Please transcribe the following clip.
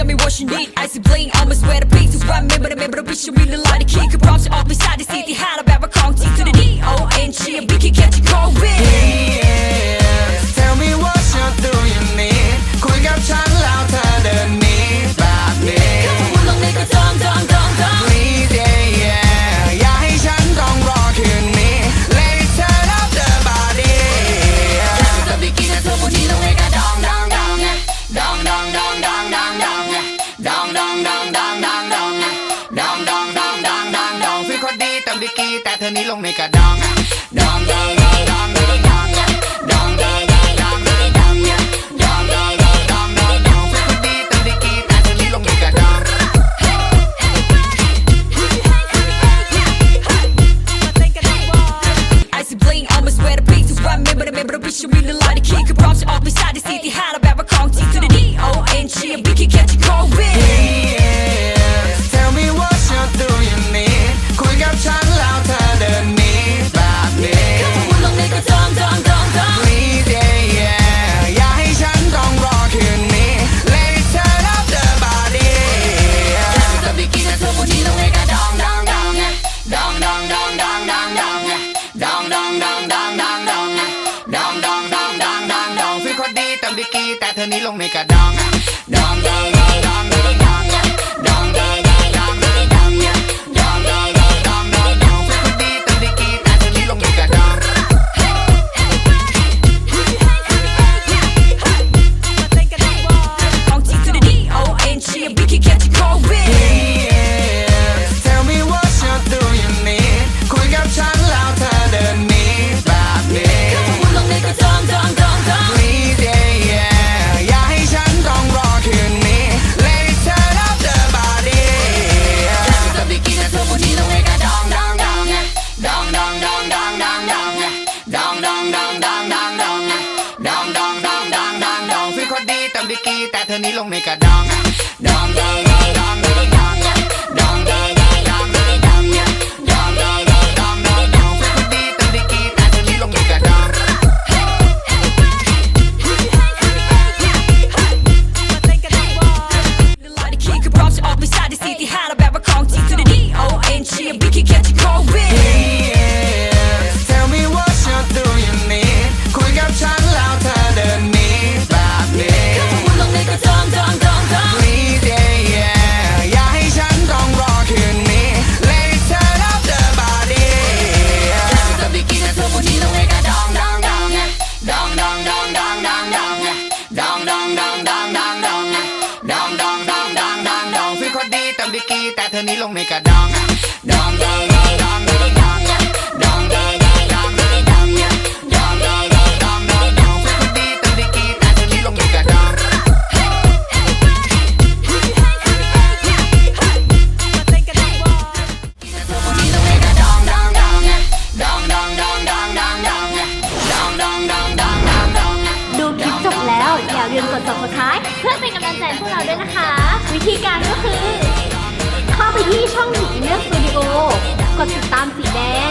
tell me what you need. I see bling I'ma swear To run. Member the member of bitch you mean a lot of kick Props you off beside the city. How about a bever to the D O N make a dong, dong, dong. เธอนี้ลงในกระดองอะดอง ดองดองดองดองดองดองดองดองดองดองดองดองิกี้แต่เธอนี้ลงในกระดองดองดองดองดองดองดองดองดองดองดองดองดองดองดองดองดองดองดองเธอดีแต่ลิกี้แต่เธอนี้ลงในกระดองอย่าลืมกด subscribe เพื่อเป็นกำลังใจพวกเราด้วยนะคะ วิธีการก็คือ เข้าไปที่ช่องสีเนื้อสตูดิโอกดติดตามสีแดง